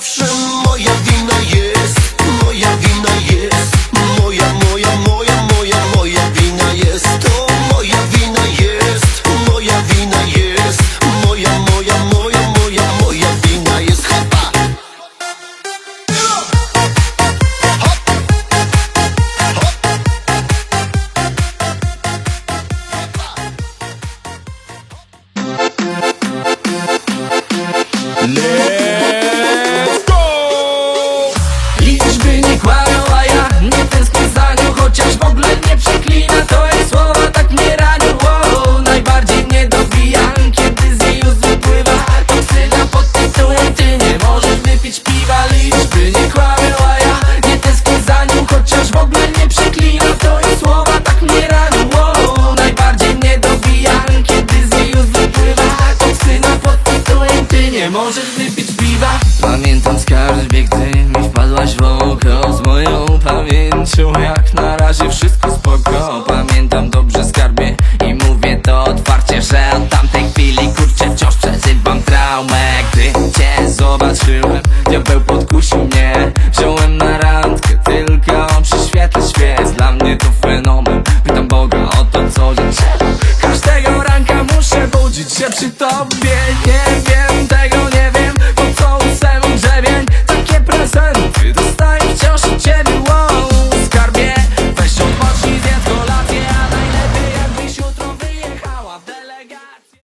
什么羊都 nie kłamią, a ja nie tęsknię za nią Chociaż w ogóle nie przeklina, to jej słowa tak mnie ranią wow, Najbardziej mnie dobija, kiedy z jej ust wypływa Toksyna pod tytułem Ty nie możesz wypić piwa Pamiętam skarbie, gdy mi wpadłaś w oko Z moją pamięcią. Jak na razie wszystko spoko. Pamiętam dobrze skarbie i mówię to otwarcie Że od tamtej chwili kurczę wciąż przeżywam traumę. Gdy cię zobaczyłem, diabeł podkusił mnie to co dzień. Każdego ranka muszę budzić się przy tobie. Nie wiem,